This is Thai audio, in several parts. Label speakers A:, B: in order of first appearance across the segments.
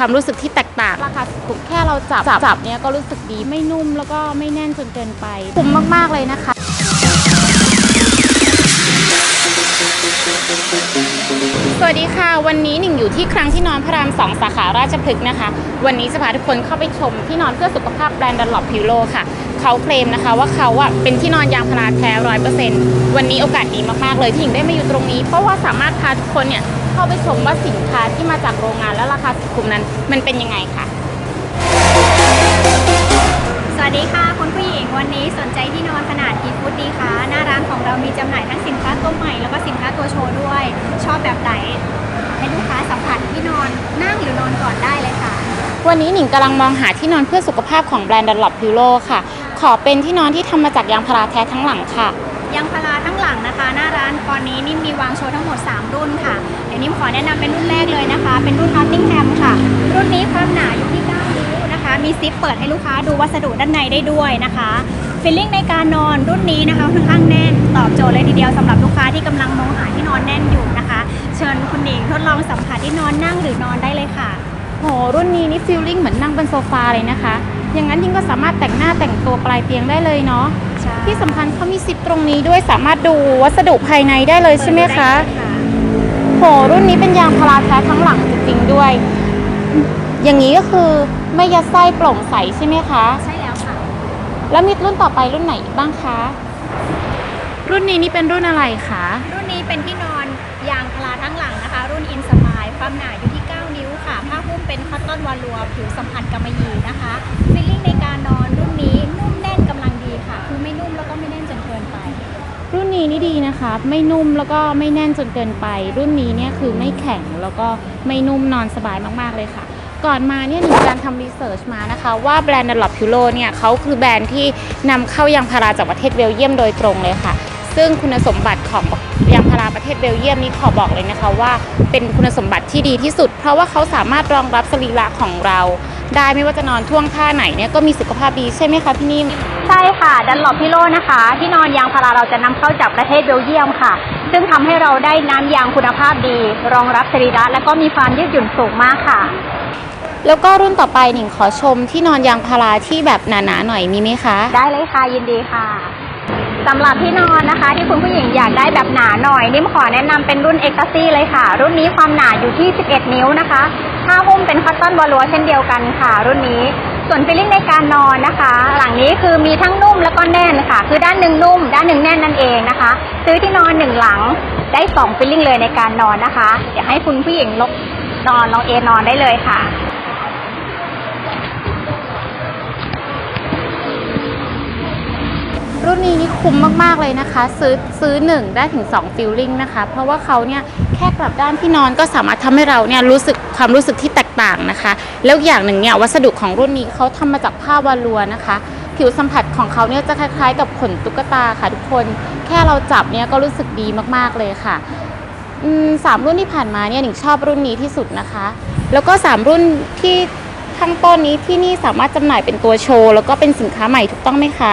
A: ความรู้สึกที่แตกต่างราคาถูกแค่เราจับจับเนี้ยก็รู้สึกดีไม่นุ่มแล้วก็ไม่แน่นจนเกินไปคุ้มมากๆเลยนะคะ วัสดีค่ะ วันนี้หนิงอยู่ที่ครั้งที่นอนพระรามสองสาขาราชพฤกษ์นะคะ วันนี้จะพาทุกคนเข้าไปชมที่นอนเพื่อสุขภาพแบรนด์ดันหลบพิโลค่ะ เขาเคลมนะคะว่าเขาอะเป็นที่นอนยางพาราแท้ร้อยเปอร์เซ็นต์วันนี้โอกาสดีมากๆเลยที่หนิงได้มาอยู่ตรงนี้ เพราะว่าสามารถพาทุกคนเนี่ยเข้าไปชมว่าสินค้าที่มาจากโรงงานและราคาสุดคุ้มนั้น มันเป็นยังไงค่ะ
B: วันนี้สนใจที่นอนขนาดกี่ฟุตดีคะหน้าร้านของเรามีจำหน่ายทั้งสินค้าตัวใหม่แล้วก็สินค้าตัวโชว์ด้วย ชอบแบบไหนให้ลูกค้าสัมผัสที่นอนนั่งหรือนอนก่อนได้เลยค่ะ
A: วันนี้หนิงกำลังมองหาที่นอนเพื่อสุขภาพของแบรนด์ดันหลบพิโลค่ะ ขอเป็นที่นอนที่ทำมาจากยางพาราแท้ทั้งหลังค่ะ
B: ยางพาราทั้งหลังนะคะ หน้าร้านตอนนี้นิ่มมีวางโชว์ทั้งหมด 3 รุ่นค่ะ เดี๋ยวนิ่มขอแนะนำเป็นรุ่นแรกเลยนะคะ เป็นรุ่น Nottingham ค่ะ รุ่นนี้ความหนาอยู่ที่ 9 นิ้วนะคะ มีซิปเปิดให้ลูกค้าดูวัสดุด้านในได้ด้วยนะคะฟิลลิ่งในการนอนรุ่นนี้นะคะค่อนข้างแน่นตอบโจทย์เลยทีเดียวสำหรับลูกค้าที่กำลังมองหาที่นอนแน่นอยู่นะคะ เชิญคุณหนิงทดลองสัมผัสที่นอนนั่งหรือนอนได้เลยค่ะ
A: โหรุ่นนี้นี่ฟีลลิ่งเหมือนนั่งบนโซฟาเลยนะคะ อย่างนั้นยิ่งก็สามารถแต่งหน้าแต่งตัวปลายเตียงได้เลยเนาะที่สำคัญเขามีซิปตรงนี้ด้วยสามารถดูวัสดุภายในได้เลยใช่ไหมคะโหรุ่นนี้เป็นยางพาราแท้ทั้งหลังจริงๆด้วย อย่างนี้ก็คือไม่ยัดไส้โปร่งใสใช่ไหมคะ
B: ใช่แล้วค่ะ
A: แล้วมีรุ่นต่อไปรุ่นไหนอีกบ้างคะ รุ่นนี้นี่เป็นรุ่นอะไรคะ
B: รุ่นนี้เป็นที่นอนยางพาราทั้งหลังนะคะ รุ่นอินสปายความหนาอยู่ที่ 9 นิ้วค่ะ ผ้าหุ้มเป็นคอตตอนวาลัวผิวสัมผัสกำมะหยี่นะคะฟีลลิ่งในการนอนรุ่นนี้นุ่มแน่นกำลังดีค่ะ คือไม่นุ่มแล้วก็ไม่แน่นจนเกินไป
A: รุ่นนี้นี่ดีนะคะ ไม่นุ่มแล้วก็ไม่แน่นจนเกินไป รุ่นนี้เนี่ยคือไม่แข็งแล้วก็ไม่นุ่มนอนสบายมากๆเลยค่ะ ก่อนมาเนี่ยหนูการทำรีเสิร์ชมานะคะ ว่าแบรนด์ดัลลอ p พิโลเนี่ยเขาคือแบรนด์ที่นำเข้ายางพาราจากประเทศเบลเยียมโดยตรงเลยค่ะ ซึ่งคุณสมบัติของยางพาราประเทศเบลเยียมนี่ขอบอกเลยนะคะว่าเป็นคุณสมบัติที่ดีที่สุด เพราะว่าเขาสามารถรองรับสรีระของเราได้ไม่ว่าจะนอนท่วงท่าไหนเนี่ยก็มีสุขภาพดีใช่ไหมคะพี่นิ่ม
B: ใช่ค่ะดันหลบพิโลนะคะ ที่นอนยางพาราเราจะนำเข้าจากประเทศเบลเยียมค่ะ ซึ่งทำให้เราได้น้ำยางคุณภาพดี รองรับสรีระและก็มีความยืดหยุ่นสูงมากค่ะ
A: แล้วก็รุ่นต่อไปหนิงขอชมที่นอนยางพาราที่แบบหนาๆหน่อยมีไหมคะ
B: ได้เลยค่ะยินดีค่ะสำหรับที่นอนนะคะ ที่คุณผู้หญิงอยากได้แบบหนาหน่อย นิ่มขอแนะนำเป็นรุ่นเอ็กซ์ซี่เลยค่ะ รุ่นนี้ความหนาอยู่ที่ 11 นิ้วนะคะผ้าหุ้มเป็นคอตตอนวอลัวเช่นเดียวกันค่ะ รุ่นนี้ส่วนฟีลลิ่งในการนอนนะคะ หลังนี้คือมีทั้งนุ่มแล้วก็แน่นค่ะ คือด้านหนึ่งนุ่ม ด้านหนึ่งแน่นนั่นเองนะคะ ซื้อที่นอนหนึ่งหลังได้สองฟีลลิ่งเลยในการนอนนะคะ เดี๋ยวให้คุณผู้หญิงลกนอนลองเอนอนได้เลยค่ะ
A: รุ่นนี้นี่คุ้มมากๆเลยนะคะ ซื้อซื้อ 1 ได้ถึง2ฟิลลิ่งนะคะ เพราะว่าเขาเนี่ยแค่กลับด้านที่นอนก็สามารถทำให้เราเนี่ยรู้สึกความรู้สึกที่แตกต่างนะคะ แล้วอย่างหนึ่งเนี่ยวัสดุของรุ่นนี้เขาทำมาจากผ้าวาลัวนะคะ ผิวสัมผัสของเขาเนี่ยจะคล้ายๆ กับขนตุ๊กตาค่ะทุกคน แค่เราจับเนี่ยก็รู้สึกดีมากๆเลยค่ะสามรุ่นที่ผ่านมาเนี่ยหนิงชอบรุ่นนี้ที่สุดนะคะ แล้วก็สามรุ่นที่ข้างต้นนี้ที่นี่สามารถจำหน่ายเป็นตัวโชว์ แล้วก็เป็นสินค้าใหม่ถูกต้องไหมคะ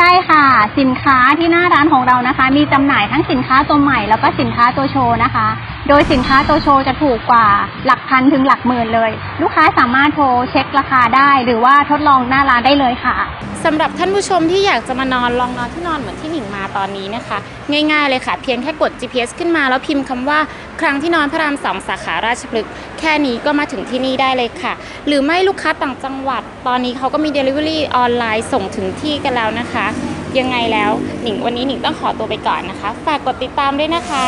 B: ใช่ค่ะ สินค้าที่หน้าร้านของเรานะคะ มีจำหน่ายทั้งสินค้าตัวใหม่แล้วก็สินค้าตัวโชว์นะคะ โดยสินค้าตัวโชว์จะถูกกว่าหลักพันถึงหลักหมื่นเลย ลูกค้าสามารถโทรเช็คราคาได้ หรือว่าทดลองหน้าร้านได้เลยค่ะ
A: สำหรับท่านผู้ชมที่อยากจะมานอนลองนอนที่นอนเหมือนที่หนิงมาตอนนี้นะคะ ง่ายๆเลยค่ะ เพียงแค่กด GPS ขึ้นมาแล้วพิมพ์คำว่า ครั้งที่นอนพระรามสองสาขาราชพฤกษ์แค่นี้ก็มาถึงที่นี่ได้เลยค่ะ หรือไม่ลูกค้าต่างจังหวัด ตอนนี้เขาก็มี Delivery ออนไลน์ส่งถึงที่กันแล้วนะคะ ยังไงแล้วหนิงวันนี้หนิงต้องขอตัวไปก่อนนะคะ ฝากกดติดตามด้วยนะคะ